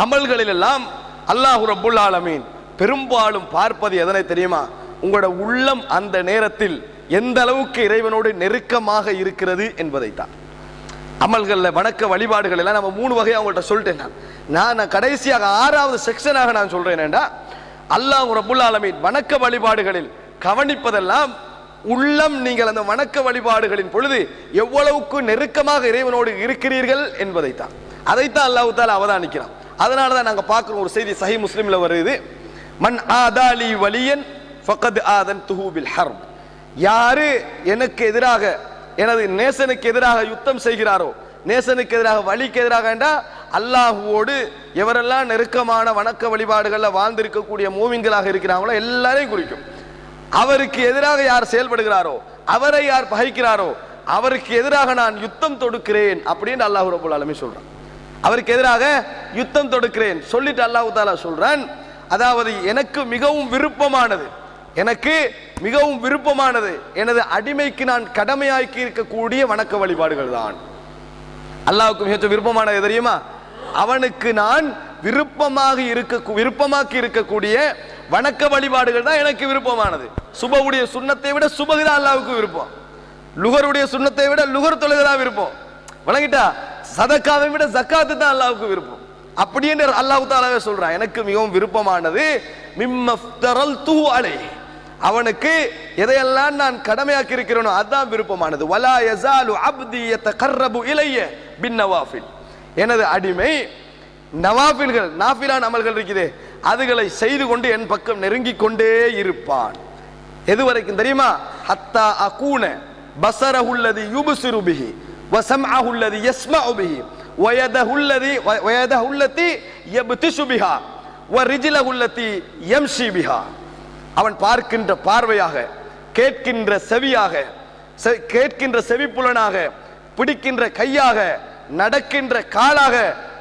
அமல்களில் எல்லாம் அல்லாஹு ரபுல் ஆலமீன் பெரும்பாலும் பார்ப்பது எதனை தெரியுமா? உங்களோட உள்ளம் அந்த நேரத்தில் எந்த அளவுக்கு இறைவனோடு நெருக்கமாக இருக்கிறது என்பதைத்தான். அமல்களில் வணக்க வழிபாடுகள் எல்லாம் நம்ம மூணு வகையை அவங்கள்ட்ட சொல்லிட்டேன் நான். நான் கடைசியாக ஆறாவது செக்ஷனாக நான் சொல்றேன் அல்லாஹ் ரபுல் ஆலமீன் வணக்க வழிபாடுகளில் கவனிப்பதெல்லாம் உள்ளம் நீங்கள் அந்த வணக்க வழிபாடுகளின் பொழுது எவ்வளவுக்கு நெருக்கமாக இறைவனோடு இருக்கிறீர்கள் என்பதைத்தான். அதைத்தான் அல்லாஹு தாலா அவதானிக்கிறான். அதனால தான் நாங்கள் பார்க்குறோம் ஒரு செய்தி சஹி முஸ்லீமில் வருது. மன் ஆதாலி வலியன் ஃபகத் ஆதன் துஹூபில் ஹர்ம் யாரு எனக்கு எதிராக எனது நேசனுக்கு எதிராக யுத்தம் செய்கிறாரோ நேசனுக்கு எதிராக வழிக்கு எதிராக என்றால் அல்லாஹுவோடு எவரெல்லாம் நெருக்கமான வணக்க வழிபாடுகளில் வாழ்ந்திருக்கக்கூடிய மூவிங்களாக இருக்கிறாங்களோ எல்லாரையும் குறிக்கும். அவருக்கு எதிராக யார் செயல்படுகிறாரோ அவரை யார் பகைக்கிறாரோ அவருக்கு எதிராக நான் யுத்தம் தொடுக்கிறேன் அப்படின்னு அல்லாஹ் ரபுல் ஆலமீன் சொல்கிறேன் அவருக்கு எதிராக யுத்தம் தொடுக்கிறேன். சொல்லிட்டு அல்லாஹு தாலா சொல்றான் அதாவது எனக்கு மிகவும் விருப்பமானது எனக்கு மிகவும் விருப்பமானது எனது அடிமைக்கு நான் கடமையாக்கி இருக்கக்கூடிய வணக்க வழிபாடுகள் தான். அல்லாவுக்கு மிக விருப்பமானது தெரியுமா? அவனுக்கு நான் விருப்பமாக இருக்க விருப்பமாக்கி இருக்கக்கூடிய வணக்க வழிபாடுகள் தான் எனக்கு விருப்பமானது. சுபவுடைய சுண்ணத்தை விட சுபகு அல்லாவுக்கு விருப்பம். லுகருடைய சுண்ணத்தை விட லுகர் தொழுகை விருப்பம். வழங்கிட்டா சதக்காவை விட ஜக்காத்து தான் அல்லாவுக்கு விருப்பம். அப்படியே அல்லாஹு அல்லாஹ் தாலாவே சொல்றான் எனக்கு மிகவும் விருப்பமானது மிம்மஃப்தரல் தூ அலை அவனுக்கு எதையெல்லாம் நான் கடமையாக்கி இருக்கிறேனோ அதுதான் விருப்பமானது. வலா யசாலு அப்தி யதகர்ரபு இலைய பின் நவாஃபில். எனது அடிமை நவாஃபில்கள் நாஃபிலான அமல்கள் இருக்குதே அதுகளை செய்து கொண்டு என் பக்கம் நெருங்கிக் கொண்டே இருப்பான். எது வரைக்கும் தெரியுமா? ஹத்தா அகூன பசரஹுல்லதி யுபசிரு பிஹி வசம்அஹுல்லதி யஸ்மஉ பிஹி வயதஹுல்லதி வயதஹுல்லதி யப்திஷு பிஹா வரிஜிலஹுல்லதி யம்ஷி பிஹா அவன் பார்க்கின்ற பார்வையாக கேட்கின்ற செவியாக செ- கேட்கின்ற செவிப்புலனாக பிடிக்கின்ற கையாக நடக்கின்ற காலாக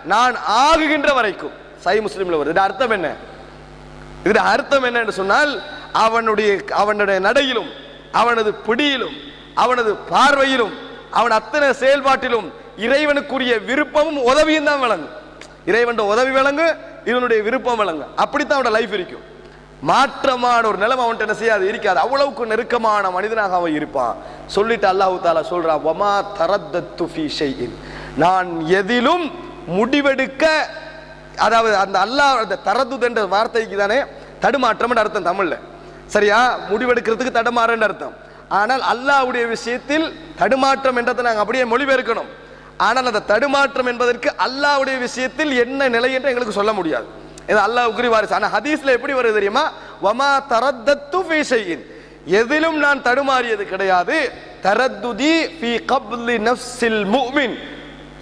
நான் ஆகுகின்ற வரைக்கும். சை முஸ்லீம்ல வருது. இது அர்த்தம் என்ன? இதுல அர்த்தம் என்னன்னு சொன்னால் அவனுடைய அவனுடைய நடையிலும் அவனது பிடியிலும் அவனது பார்வையிலும் அவன் அத்தனை செயல்பாட்டிலும் இறைவனுக்குரிய விருப்பமும் உதவியும் தான் விளங்கும். இறைவன் உதவி விளங்கு இவனுடைய விருப்பம் விளங்கு. அப்படித்தான் அவனோட லைஃப் இருக்கும். மாற்றமான ஒரு நிலைமை அவன்கிட்ட என்ன செய்யாது இருக்காது. அவ்வளவுக்கு நெருக்கமான மனிதனாக அவன் இருப்பான். சொல்லிட்டு அல்லாஹு தாலா சொல்றான் வமா தரத்து நான் எதிலும் முடிவெடுக்க அதாவது அந்த அல்லாஹ் அந்த தரது என்ற வார்த்தைக்கு தானே தடுமாற்றம்னு அர்த்தம் தமிழ்ல. சரியா? முடிவெடுக்கிறதுக்கு தடுமாறன்னு அர்த்தம். ஆனால் அல்லாஹ்வுடைய விஷயத்தில் தடுமாற்றம் என்றதை நாங்கள் அப்படியே மொழிபெயர்க்கணும். ஆனால் அந்த தடுமாற்றம் என்பதற்கு அல்லாஹ்வுடைய விஷயத்தில் என்ன நிலை என்று எங்களுக்கு சொல்ல முடியாது. இது அல்லாஹ் உக்ரி வாரிசு. ஆனால் ஹதீஸ்ல எப்படி வருது தெரியுமா? வமா தரத்தத்து ஃபீ ஷைஇன். எதிலும் நான் தடுமாறியது கிடையாது. தரத்துதி ஃபீ கப்லி நஃப்ஸில் முஃமின்.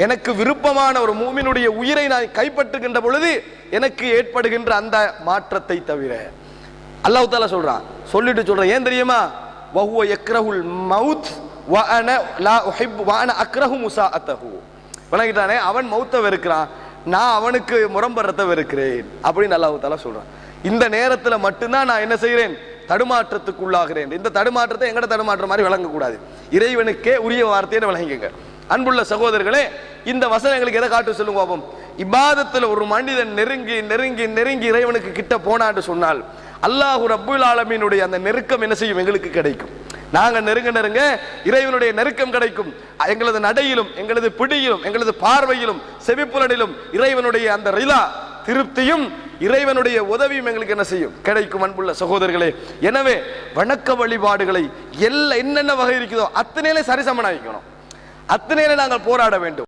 எனக்கு விருப்பமான ஒரு மூமினுடைய உயிரை நான் கைப்பற்றுகின்ற பொழுது எனக்கு ஏற்படுகின்ற அந்த மாற்றத்தை தவிர. அல்லாஹ் தாலா சொல்றான். சொல்லிட்டு சொல்றேன். ஏன் தெரியுமா? வஹுவ எக்ரஹுல் மவுத் வ லா உஹிப் வ அக்ரஹு அக்ரஹு முசாஅத்தஹு வணங்கிட்டானே அவன் மௌத்தை வெறுக்கிறான் நான் அவனுக்கு முரம்படுறத வெறுக்கிறேன் அப்படின்னு அல்லாஹு தாலா சொல்கிறான் இந்த நேரத்தில் மட்டும்தான் நான் என்ன செய்கிறேன்? தடுமாற்றத்துக்கு உள்ளாகிறேன். இந்த தடுமாற்றத்தை எங்கட தடுமாற்றம் மாதிரி விளங்கக்கூடாது இறைவனுக்கே உரிய வார்த்தையை விளங்குங்க அன்புள்ள சகோதரர்களே இந்த வசனங்களுக்கு எதை காட்டு சொல்லுங்க பாப்போம்? இபாதத்தில் ஒரு மனிதன் நெருங்கி நெருங்கி நெருங்கி இறைவனுக்கு கிட்ட போனான்னு சொன்னால் அல்லாஹு ரப்புல் ஆலமீனுடைய அந்த நெருக்கம் என்ன செய்யும்? எங்களுக்கு கிடைக்கும். நாங்கள் நெருங்க நெருங்க இறைவனுடைய நெருக்கம் கிடைக்கும். எங்களது நடையிலும் எங்களது பிடியிலும் எங்களது பார்வையிலும் செவிப்புலனிலும் இறைவனுடைய அந்த ரிலா திருப்தியும் இறைவனுடைய உதவியும் எங்களுக்கு என்ன செய்யும்? கிடைக்கும் அன்புள்ள சகோதரர்களே. எனவே வணக்க வழிபாடுகளை எல்லா என்னென்ன வகை இருக்குதோ அத்தனையிலே சரிசமனாகிக்கணும் அத்தனையிலே நாங்கள் போராட வேண்டும்.